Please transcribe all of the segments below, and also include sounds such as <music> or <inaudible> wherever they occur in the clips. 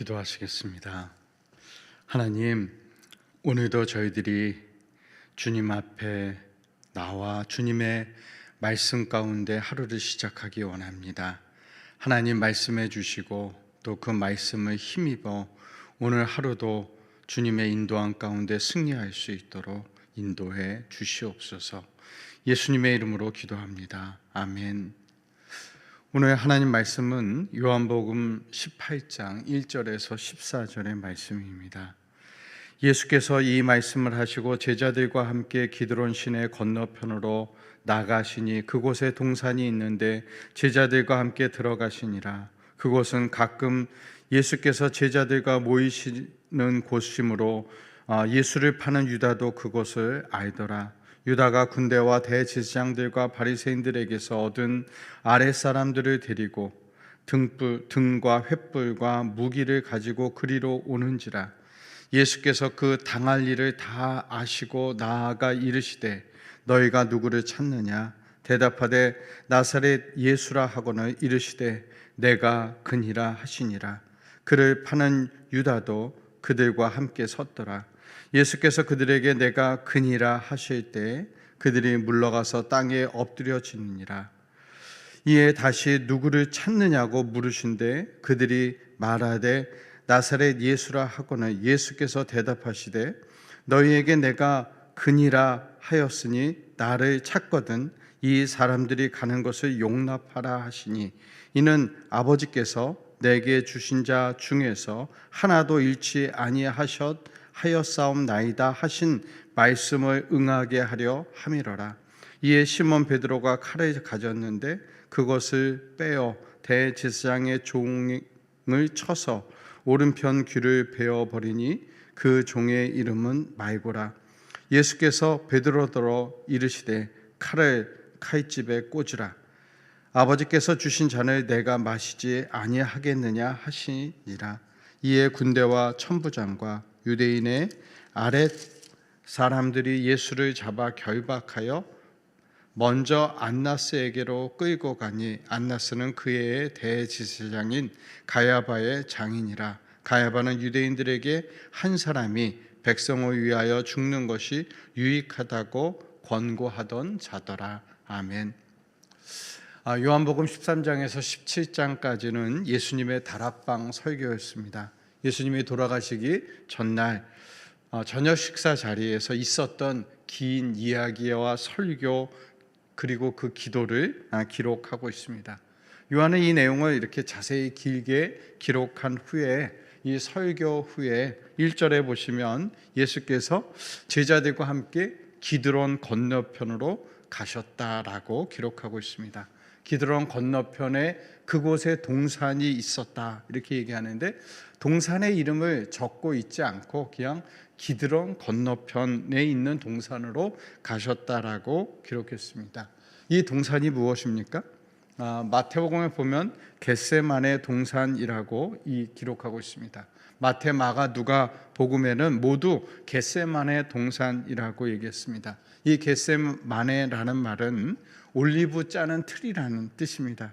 기도하시겠습니다. 하나님, 오늘도 저희들이 주님 앞에 나와 주님의 말씀 가운데 하루를 시작하기 원합니다. 하나님 말씀해 주시고 또 그 말씀을 힘입어 오늘 하루도 주님의 인도한 가운데 승리할 수 있도록 인도해 주시옵소서. 예수님의 이름으로 기도합니다. 아멘. 오늘 하나님 말씀은 요한복음 18장 1절에서 14절의 말씀입니다. 예수께서 이 말씀을 하시고 제자들과 함께 기드론 시내 건너편으로 나가시니 그곳에 동산이 있는데 제자들과 함께 들어가시니라. 그곳은 가끔 예수께서 제자들과 모이시는 곳이므로 아, 예수를 파는 유다도 그곳을 알더라. 유다가 군대와 대제사장들과 바리새인들에게서 얻은 아랫 사람들을 데리고 등불, 등과 횃불과 무기를 가지고 그리로 오는지라. 예수께서 그 당할 일을 다 아시고 나아가 이르시되 너희가 누구를 찾느냐? 대답하되 나사렛 예수라 하고는 이르시되 내가 그니라 하시니라. 그를 파는 유다도 그들과 함께 섰더라 예수께서 그들에게 내가 그니라 하실 때 그들이 물러가서 땅에 엎드려지니라. 이에 다시 누구를 찾느냐고 물으신데 그들이 말하되 나사렛 예수라 하고는 예수께서 대답하시되 너희에게 내가 그니라 하였으니 나를 찾거든 이 사람들이 가는 것을 용납하라 하시니 이는 아버지께서 내게 주신 자 중에서 하나도 잃지 아니하셨 하였사옵나이다 하신 말씀을 응하게 하려 함이러라. 이에 시몬 베드로가 칼을 가졌는데 그것을 빼어 대제사장의 종을 쳐서 오른편 귀를 베어 버리니 그 종의 이름은 말고라. 예수께서 베드로더러 이르시되 칼을 칼집에 꽂으라. 아버지께서 주신 잔을 내가 마시지 아니하겠느냐 하시니라. 이에 군대와 천부장과 유대인의 아랫 사람들이 예수를 잡아 결박하여 먼저 안나스에게로 끌고 가니 안나스는 그의 대지사장인 가야바의 장인이라 가야바는 유대인들에게 한 사람이 백성을 위하여 죽는 것이 유익하다고 권고하던 자더라 아멘. 아, 요한복음 13장에서 17장까지는 예수님의 다락방 설교였습니다. 예수님이 돌아가시기 전날 어, 저녁 식사 자리에서 있었던 긴 이야기와 설교 그리고 그 기도를 아, 기록하고 있습니다. 요한은 이 내용을 이렇게 자세히 길게 기록한 후에 이 설교 후에 1절에 보시면 예수께서 제자들과 함께 기드론 건너편으로 가셨다라고 기록하고 있습니다. 기드론 건너편에 그곳에 동산이 있었다 이렇게 얘기하는데 동산의 이름을 적고 있지 않고 그냥 기드론 건너편에 있는 동산으로 가셨다라고 기록했습니다. 이 동산이 무엇입니까? 아, 마태복음에 보면 겟세만의 동산이라고 이 기록하고 있습니다. 마태, 마가, 누가 복음에는 모두 겟세만의 동산이라고 얘기했습니다. 이 겟세만의라는 말은 올리브 짜는 틀이라는 뜻입니다.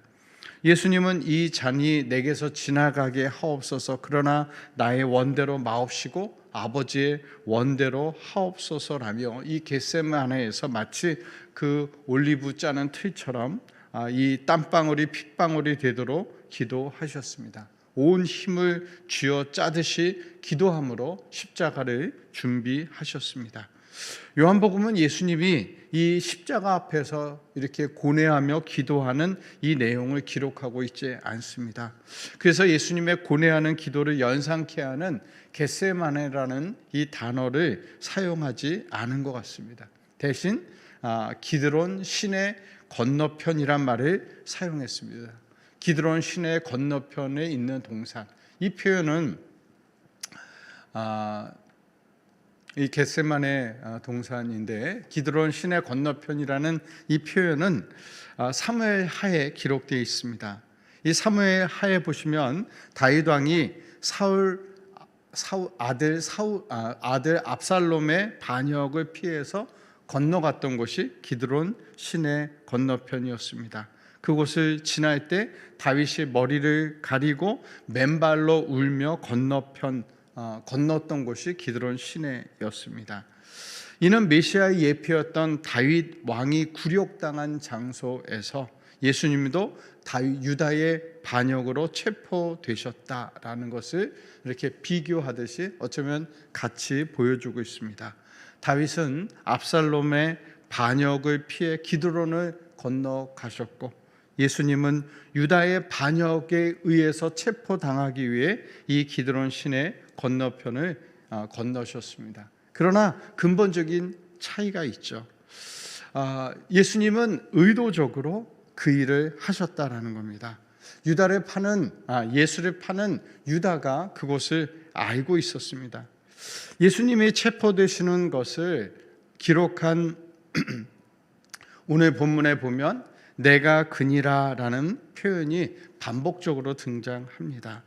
예수님은 이 잔이 내게서 지나가게 하옵소서 그러나 나의 원대로 마옵시고 아버지의 원대로 하옵소서라며 이 겟세마네에서 마치 그 올리브 짜는 틀처럼 아, 이 땀방울이 핏방울이 되도록 기도하셨습니다. 온 힘을 쥐어 짜듯이 기도함으로 십자가를 준비하셨습니다. 요한복음은 예수님이 이 십자가 앞에서 이렇게 고뇌하며 기도하는 이 내용을 기록하고 있지 않습니다. 그래서 예수님의 고뇌하는 기도를 연상케 하는 겟세마네라는 이 단어를 사용하지 않은 것 같습니다. 대신 아, 기드론 신의 건너편이란 말을 사용했습니다. 기드론 신의 건너편에 있는 동산. 이 표현은 아, 이 겟세만의 아, 동산인데 기드론 신의 건너편이라는 이 표현은 아, 사무엘 하에 기록되어 있습니다. 이 사무엘 하에 보시면 다윗 왕이 사울 사울 아들 사울 아, 아들 압살롬의 반역을 피해서 건너갔던 곳이 기드론 신의 건너편이었습니다. 그곳을 지날 때 다윗이 머리를 가리고 맨발로 울며 건너편 어, 건넜던 곳이 기드론 시내였습니다. 이는 메시아의 예표였던 다윗 왕이 굴욕당한 장소에서 예수님도 다윗 유다의 반역으로 체포되셨다라는 것을 이렇게 비교하듯이 어쩌면 같이 보여주고 있습니다. 다윗은 압살롬의 반역을 피해 기드론을 건너가셨고 예수님은 유다의 반역에 의해서 체포당하기 위해 이 기드론 시내 건너편을 아, 건너셨습니다. 그러나 근본적인 차이가 있죠. 아, 예수님은 의도적으로 그 일을 하셨다라는 겁니다. 유다를 파는 아, 예수를 파는 유다가 그곳을 알고 있었습니다. 예수님이 체포되시는 것을 기록한 <clears throat> 오늘 본문에 보면 내가 그니라라는 표현이 반복적으로 등장합니다.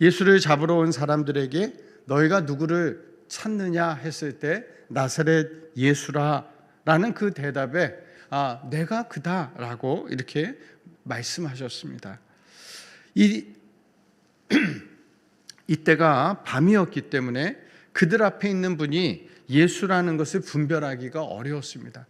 예수를 잡으러 온 사람들에게 너희가 누구를 찾느냐 했을 때 나사렛 예수라라는 그 대답에 아 내가 그다라고 이렇게 말씀하셨습니다. 이 <clears throat> 이때가 밤이었기 때문에 그들 앞에 있는 분이 예수라는 것을 분별하기가 어려웠습니다.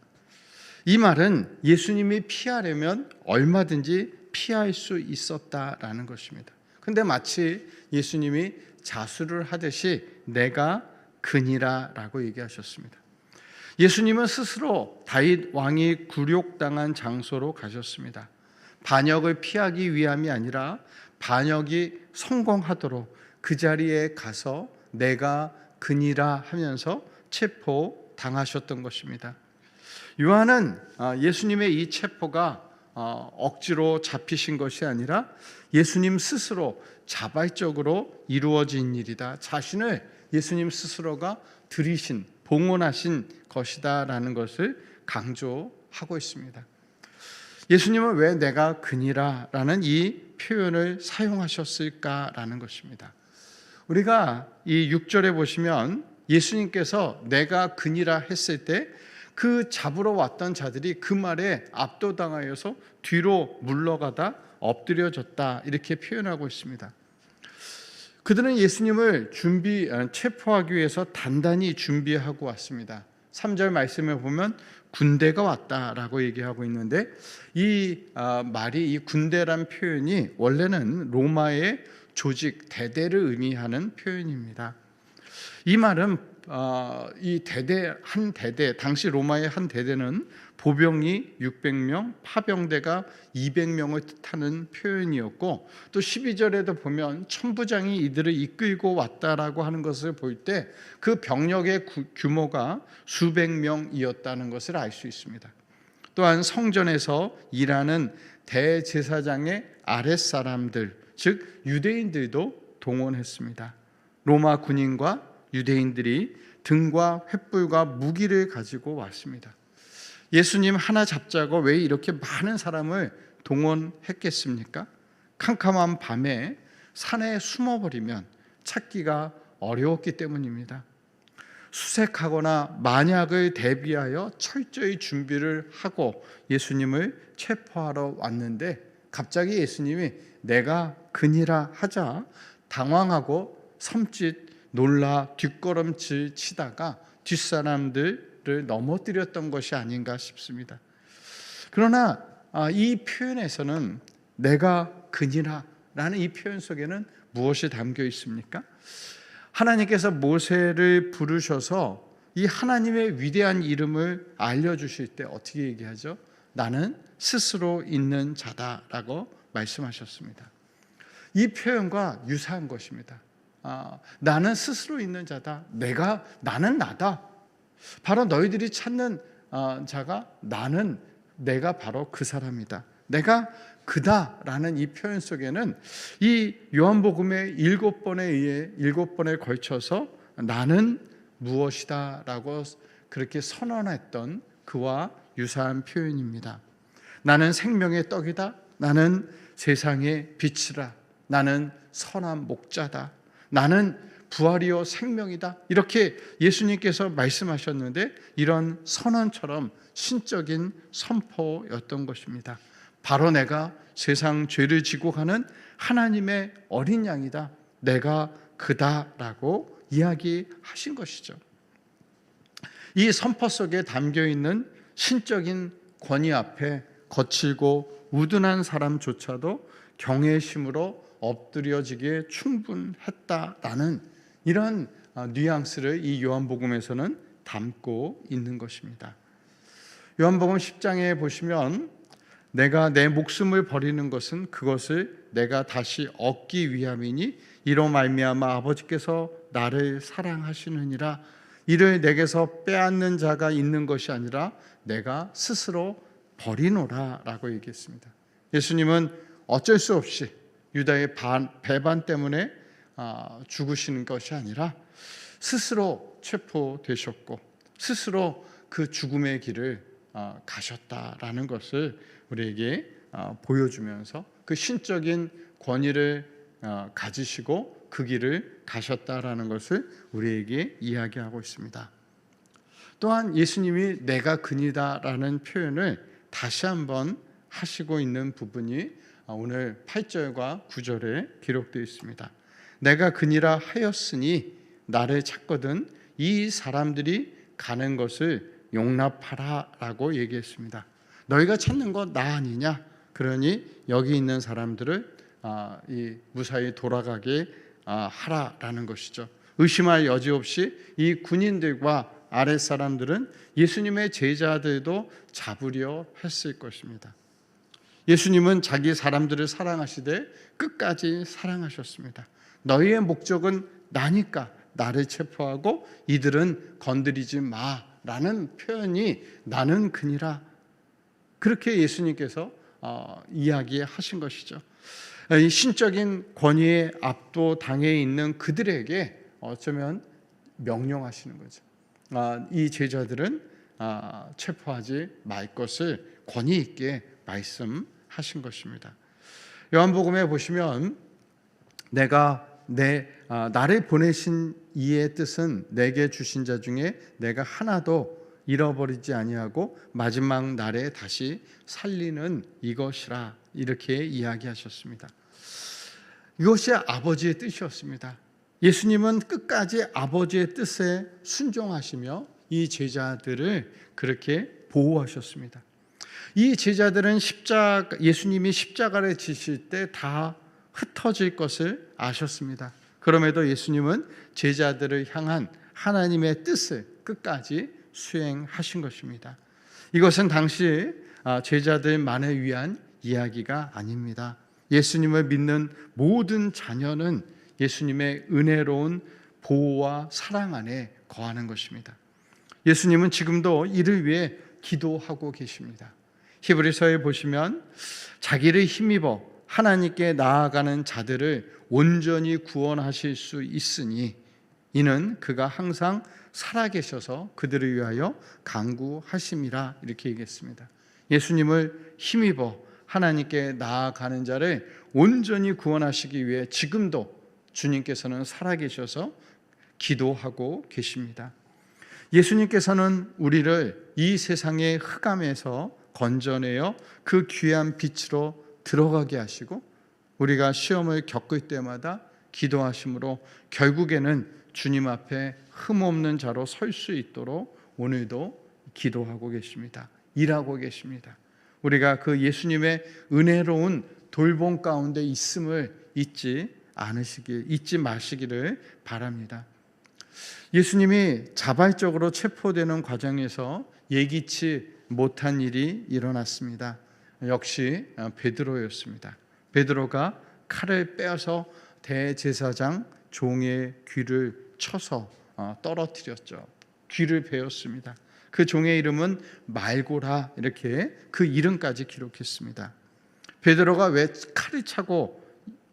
이 말은 예수님이 피하려면 얼마든지 피할 수 있었다라는 것입니다. 근데 마치 예수님이 자수를 하듯이 내가 그니라라고 얘기하셨습니다. 예수님은 스스로 다윗 왕이 굴욕당한 장소로 가셨습니다. 반역을 피하기 위함이 아니라 반역이 성공하도록 그 자리에 가서 내가 그니라 하면서 체포 당하셨던 것입니다. 요한은 아, 예수님의 이 체포가 어, 억지로 잡히신 것이 아니라 예수님 스스로 자발적으로 이루어진 일이다. 자신을 예수님 스스로가 들이신 봉헌하신 것이다라는 것을 강조하고 있습니다. 예수님은 왜 내가 그니라라는 이 표현을 사용하셨을까라는 것입니다. 우리가 이 6절에 보시면 예수님께서 내가 그니라 했을 때 그 잡으러 왔던 자들이 그 말에 압도당하여서 뒤로 물러가다 엎드려졌다 이렇게 표현하고 있습니다. 그들은 예수님을 준비 어, 체포하기 위해서 단단히 준비하고 왔습니다. 3절 말씀에 보면 군대가 왔다라고 얘기하고 있는데 이 아, 말이 이 군대란 표현이 원래는 로마의 조직 대대를 의미하는 표현입니다. 이 말은 어, 이 대대 한 대대 당시 로마의 한 대대는 보병이 600명, 파병대가 200명을 뜻하는 표현이었고 또 12절에도 보면 천부장이 이들을 이끌고 왔다라고 하는 것을 볼 때 그 병력의 규모가 수백 명이었다는 것을 알 수 있습니다. 또한 성전에서 일하는 대제사장의 아랫사람들 즉 유대인들도 동원했습니다. 로마 군인과 유대인들이 등과 횃불과 무기를 가지고 왔습니다. 예수님 하나 잡자고 왜 이렇게 많은 사람을 동원했겠습니까? 캄캄한 밤에 산에 숨어버리면 찾기가 어려웠기 때문입니다. 수색하거나 만약을 대비하여 철저히 준비를 하고 예수님을 체포하러 왔는데 갑자기 예수님이 내가 그니라 하자 당황하고 섬짓 놀라 뒷걸음질 치다가 뒷사람들을 넘어뜨렸던 것이 아닌가 싶습니다. 그러나 아, 이 표현에서는 내가 그니라라는 이 표현 속에는 무엇이 담겨 있습니까? 하나님께서 모세를 부르셔서 이 하나님의 위대한 이름을 알려주실 때 어떻게 얘기하죠? 나는 스스로 있는 자다라고 말씀하셨습니다. 이 표현과 유사한 것입니다. 아, 나는 스스로 있는 자다. 내가 나는 나다. 바로 너희들이 찾는 어, 자가 나는 내가 바로 그 사람이다. 내가 그다라는 이 표현 속에는 이 요한복음의 일곱 번에 의해 일곱 번에 걸쳐서 나는 무엇이다라고 그렇게 선언했던 그와 유사한 표현입니다. 나는 생명의 떡이다. 나는 세상의 빛이라. 나는 선한 목자다. 나는 부활이요 생명이다. 이렇게 예수님께서 말씀하셨는데 이런 선언처럼 신적인 선포였던 것입니다. 바로 내가 세상 죄를 지고 가는 하나님의 어린 양이다. 내가 그다라고 이야기하신 것이죠. 이 선포 속에 담겨 있는 신적인 권위 앞에 거칠고 우둔한 사람조차도 경외심으로 엎드려지기에 충분했다라는 이런 아, 뉘앙스를 이 요한복음에서는 담고 있는 것입니다. 요한복음 10장에 보시면 내가 내 목숨을 버리는 것은 그것을 내가 다시 얻기 위함이니 이로 말미암아 아버지께서 나를 사랑하시느니라 이를 내게서 빼앗는 자가 있는 것이 아니라 내가 스스로 버리노라라고 얘기했습니다. 예수님은 어쩔 수 없이 유다의 반, 배반 때문에 아, 죽으시는 것이 아니라 스스로 체포되셨고 스스로 그 죽음의 길을 아, 가셨다라는 것을 우리에게 아, 보여주면서 그 신적인 권위를 아, 가지시고 그 길을 가셨다라는 것을 우리에게 이야기하고 있습니다. 또한 예수님이 내가 그니다라는 표현을 다시 한번 하시고 있는 부분이 오늘 8절과 9절에 기록되어 있습니다. 내가 그니라 하였으니 나를 찾거든 이 사람들이 가는 것을 용납하라라고 얘기했습니다. 너희가 찾는 거나 아니냐? 그러니 여기 있는 사람들을 아, 이 무사히 돌아가게 아, 하라라는 것이죠. 의심할 여지 없이 이 군인들과 아랫 사람들은 예수님의 제자들도 잡으려 했을 것입니다. 예수님은 자기 사람들을 사랑하시되 끝까지 사랑하셨습니다. 너희의 목적은 나니까 나를 체포하고 이들은 건드리지 마라는 표현이 나는 그니라 그렇게 예수님께서 어, 이야기하신 것이죠. 이 신적인 권위에 압도 당해 있는 그들에게 어쩌면 명령하시는 거죠. 아, 이 제자들은 아, 체포하지 말 것을 권위 있게 말씀 하신 것입니다. 요한복음에 보시면 내가 내 아, 나를 보내신 이의 뜻은 내게 주신 자 중에 내가 하나도 잃어버리지 아니하고 마지막 날에 다시 살리는 이것이라 이렇게 이야기하셨습니다. 이것이 아버지의 뜻이었습니다. 예수님은 끝까지 아버지의 뜻에 순종하시며 이 제자들을 그렇게 보호하셨습니다. 이 제자들은 십자가 예수님이 십자가를 지실 때 다 흩어질 것을 아셨습니다. 그럼에도 예수님은 제자들을 향한 하나님의 뜻을 끝까지 수행하신 것입니다. 이것은 당시 아, 제자들만을 위한 이야기가 아닙니다. 예수님을 믿는 모든 자녀는 예수님의 은혜로운 보호와 사랑 안에 거하는 것입니다. 예수님은 지금도 이를 위해 기도하고 계십니다. 히브리서에 보시면 자기를 힘입어 하나님께 나아가는 자들을 온전히 구원하실 수 있으니 이는 그가 항상 살아계셔서 그들을 위하여 강구하심이라 이렇게 얘기했습니다. 예수님을 힘입어 하나님께 나아가는 자를 온전히 구원하시기 위해 지금도 주님께서는 살아계셔서 기도하고 계십니다. 예수님께서는 우리를 이 세상의 흑암에서 건져내어 그 귀한 빛으로 들어가게 하시고 우리가 시험을 겪을 때마다 기도하심으로 결국에는 주님 앞에 흠없는 자로 설 수 있도록 오늘도 기도하고 계십니다. 일하고 계십니다. 우리가 그 예수님의 은혜로운 돌봄 가운데 있음을 잊지 않으시기 잊지 마시기를 바랍니다. 예수님이 자발적으로 체포되는 과정에서 예기치 못한 일이 일어났습니다. 역시 베드로였습니다. 베드로가 칼을 빼어서 대제사장 종의 귀를 쳐서 어, 떨어뜨렸죠. 귀를 베었습니다. 그 종의 이름은 말고라 이렇게 그 이름까지 기록했습니다. 베드로가 왜 칼을 차고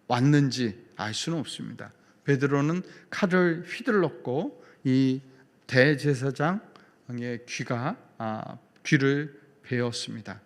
왔는지 알 수는 없습니다. 베드로는 칼을 휘둘렀고 이 대제사장의 귀가 아, 귀를 베었습니다.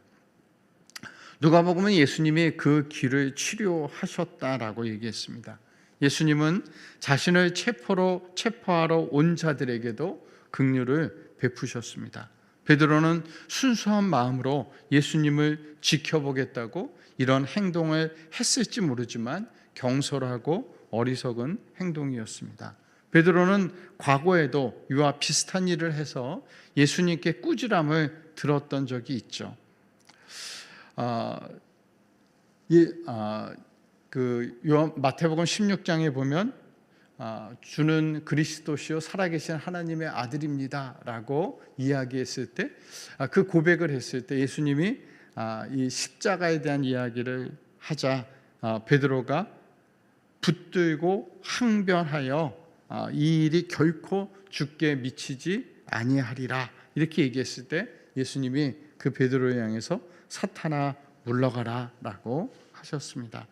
누가복음은 예수님이 그 귀를 치료하셨다라고 얘기했습니다. 예수님은 자신을 체포로 체포하러 온 자들에게도 긍휼을 베푸셨습니다. 베드로는 순수한 마음으로 예수님을 지켜보겠다고 이런 행동을 했을지 모르지만 경솔하고 어리석은 행동이었습니다. 베드로는 과거에도 이와 비슷한 일을 해서 예수님께 꾸지람을 들었던 적이 있죠. 아, 이, 아, 그 요한 마태복음 16장에 보면 아, 주는 그리스도시요 살아계신 하나님의 아들입니다라고 이야기했을 때, 아, 그 고백을 했을 때 예수님이 아, 이 십자가에 대한 이야기를 하자 아, 베드로가 붙들고 항변하여 아, 이 일이 결코 죽게 미치지 아니하리라 이렇게 얘기했을 때 예수님이 그 베드로를 향해서 사탄아 물러가라라고 하셨습니다.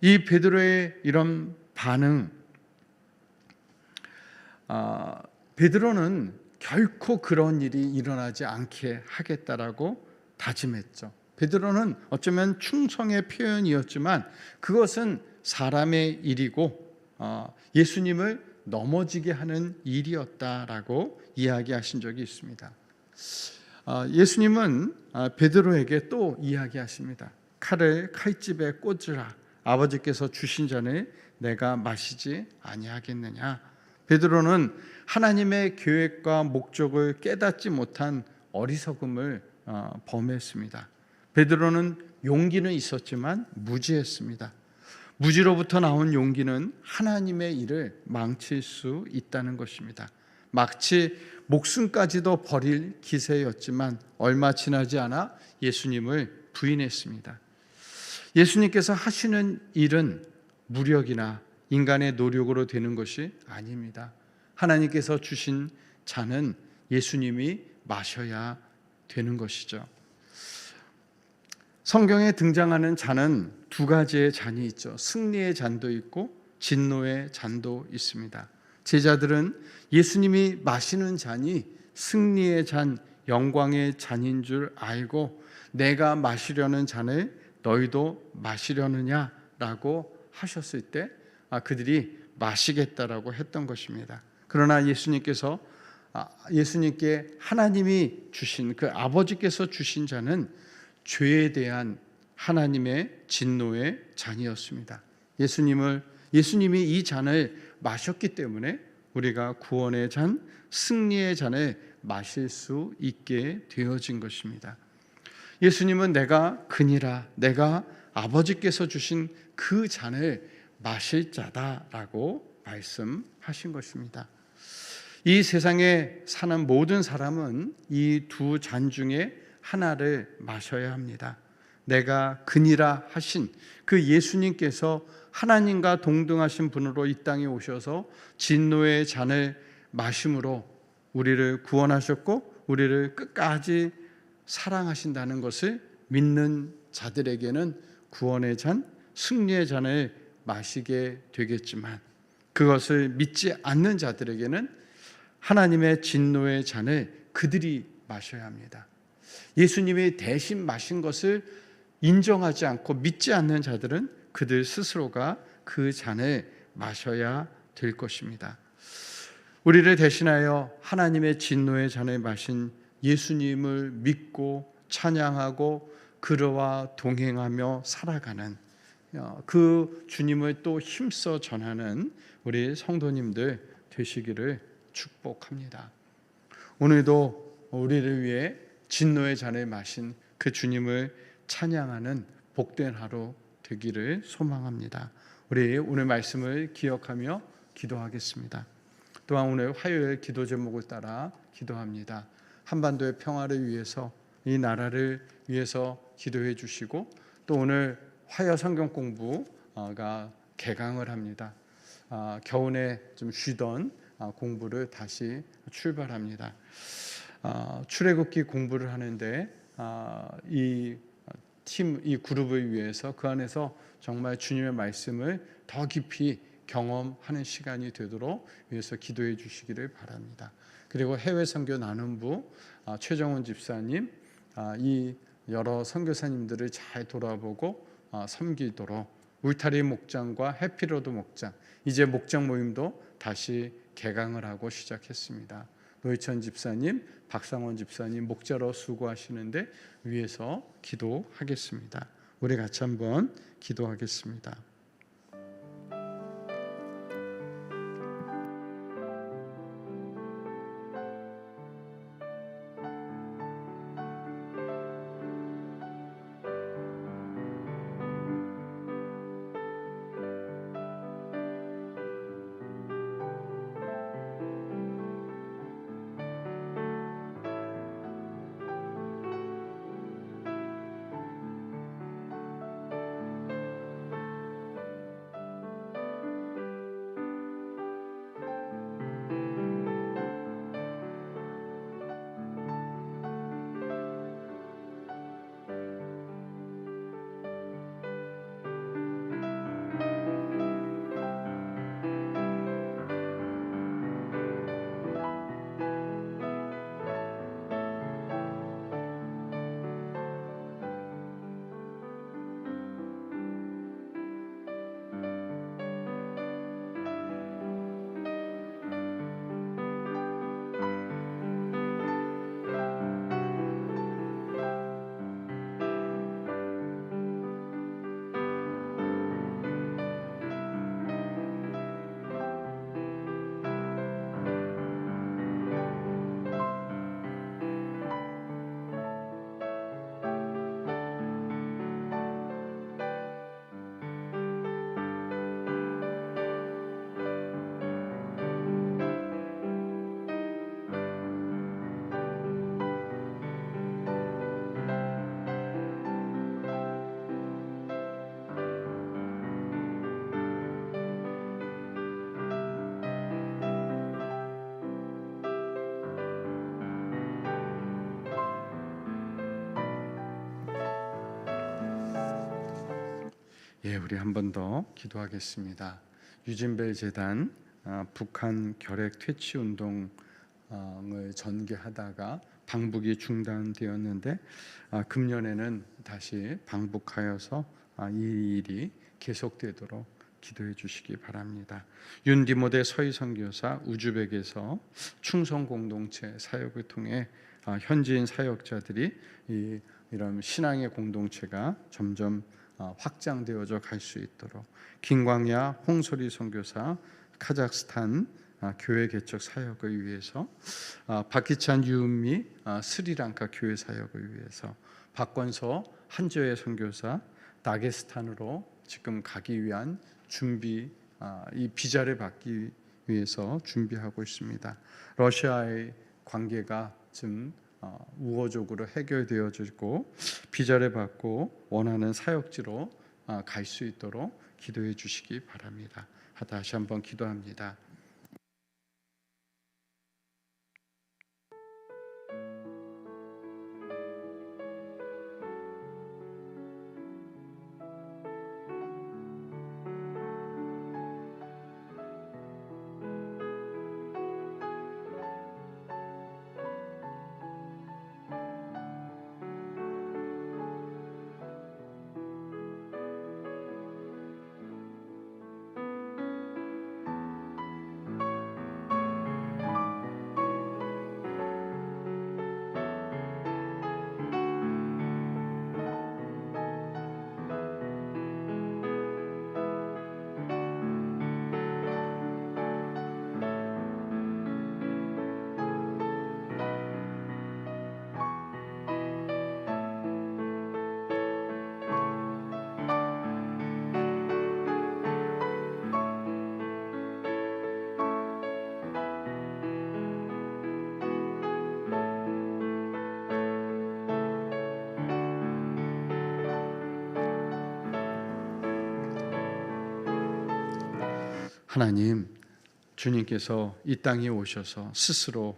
이 베드로의 이런 반응, 아, 베드로는 결코 그런 일이 일어나지 않게 하겠다라고 다짐했죠. 베드로는 어쩌면 충성의 표현이었지만 그것은 사람의 일이고 어, 예수님을 넘어지게 하는 일이었다라고 이야기하신 적이 있습니다. 어, 예수님은 아, 베드로에게 또 이야기하십니다. 칼을 칼집에 꽂으라. 아버지께서 주신 잔을 내가 마시지 아니하겠느냐. 베드로는 하나님의 계획과 목적을 깨닫지 못한 어리석음을 어, 범했습니다. 베드로는 용기는 있었지만 무지했습니다. 무지로부터 나온 용기는 하나님의 일을 망칠 수 있다는 것입니다. 마치 목숨까지도 버릴 기세였지만 얼마 지나지 않아 예수님을 부인했습니다. 예수님께서 하시는 일은 무력이나 인간의 노력으로 되는 것이 아닙니다. 하나님께서 주신 잔은 예수님이 마셔야 되는 것이죠. 성경에 등장하는 잔은 두 가지의 잔이 있죠. 승리의 잔도 있고 진노의 잔도 있습니다. 제자들은 예수님이 마시는 잔이 승리의 잔, 영광의 잔인 줄 알고 내가 마시려는 잔을 너희도 마시려느냐라고 하셨을 때 아, 그들이 마시겠다라고 했던 것입니다. 그러나 예수님께서 아, 예수님께 하나님이 주신 그 아버지께서 주신 잔은 죄에 대한 하나님의 진노의 잔이었습니다. 예수님을 예수님이 이 잔을 마셨기 때문에 우리가 구원의 잔, 승리의 잔을 마실 수 있게 되어진 것입니다. 예수님은 내가 그니라 내가 아버지께서 주신 그 잔을 마실 자다라고 말씀하신 것입니다. 이 세상에 사는 모든 사람은 이 두 잔 중에 하나를 마셔야 합니다. 내가 그니라 하신 그 예수님께서 하나님과 동등하신 분으로 이 땅에 오셔서 진노의 잔을 마심으로 우리를 구원하셨고 우리를 끝까지 사랑하신다는 것을 믿는 자들에게는 구원의 잔, 승리의 잔을 마시게 되겠지만 그것을 믿지 않는 자들에게는 하나님의 진노의 잔을 그들이 마셔야 합니다. 예수님이 대신 마신 것을 인정하지 않고 믿지 않는 자들은 그들 스스로가 그 잔을 마셔야 될 것입니다. 우리를 대신하여 하나님의 진노의 잔을 마신 예수님을 믿고 찬양하고 그러와 동행하며 살아가는 어, 그 주님을 또 힘써 전하는 우리 성도님들 되시기를 축복합니다. 오늘도 우리를 위해 진노의 잔을 마신 그 주님을 찬양하는 복된 하루 되기를 소망합니다. 우리 오늘 말씀을 기억하며 기도하겠습니다. 또한 오늘 화요일 기도 제목을 따라 기도합니다. 한반도의 평화를 위해서 이 나라를 위해서 기도해 주시고 또 오늘 화요 성경 공부가 개강을 합니다. 아, 겨우내 좀 쉬던 아, 공부를 다시 출발합니다. 아, 출애굽기 공부를 하는데 이 팀, 이 그룹을 위해서 그 안에서 정말 주님의 말씀을 더 깊이 경험하는 시간이 되도록 위해서 기도해 주시기를 바랍니다. 그리고 해외 선교 나눔부 아, 최정원 집사님 아, 이 여러 선교사님들을 잘 돌아보고 아, 섬기도록 울타리 목장과 해피로드 목장 이제 목장 모임도 다시 개강을 하고 시작했습니다. 노희천 집사님, 박상원 집사님 목자로 수고하시는데 위해서 기도하겠습니다. 우리 같이 한번 기도하겠습니다. 예, 우리 한 번 더 기도하겠습니다. 유진벨 재단 아, 북한 결핵 퇴치 운동을 전개하다가 방북이 중단되었는데 아, 금년에는 다시 방북하여서 아, 이 일이 계속되도록 기도해 주시기 바랍니다. 윤디모데 서희 선교사 우즈벡에서 충성 공동체 사역을 통해 아, 현지인 사역자들이 이, 이런 신앙의 공동체가 점점 어, 확장되어져 갈 수 있도록 김광야 홍소리 선교사 카자흐스탄 아, 교회 개척 사역을 위해서 아, 박희찬 유은미 아, 스리랑카 교회 사역을 위해서 박건서 한조의 선교사 다게스탄으로 지금 가기 위한 준비 이 비자를 받기 위해서 준비하고 있습니다. 러시아의 관계가 지금 어, 우호적으로 해결되어지고 비자를 받고 원하는 사역지로 어, 갈수 있도록 기도해 주시기 바랍니다. 다시 한번 기도합니다. 하나님, 주님께서 이 땅에 오셔서 스스로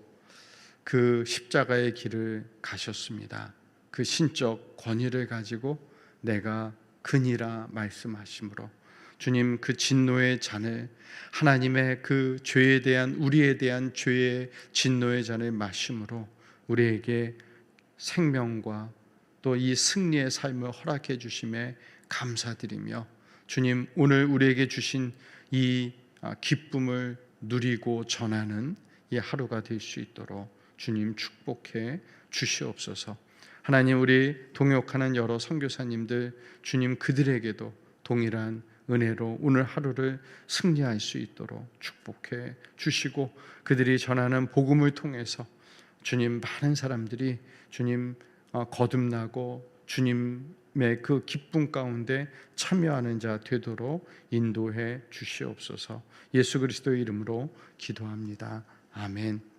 그 십자가의 길을 가셨습니다. 그 신적 권위를 가지고 내가 근이라 말씀하심으로 주님 그 진노의 잔을 하나님의 그 죄에 대한 우리에 대한 죄의 진노의 잔을 마심으로 우리에게 생명과 또 이 승리의 삶을 허락해 주심에 감사드리며 주님 오늘 우리에게 주신 이 아, 기쁨을 누리고 전하는 이 하루가 될 수 있도록 주님 축복해 주시옵소서. 하나님 우리 동역하는 여러 선교사님들 주님 그들에게도 동일한 은혜로 오늘 하루를 승리할 수 있도록 축복해 주시고 그들이 전하는 복음을 통해서 주님 많은 사람들이 주님 어, 거듭나고 주님의 그 기쁨 가운데 참여하는 자 되도록 인도해 주시옵소서. 예수 그리스도의 이름으로 기도합니다. 아멘.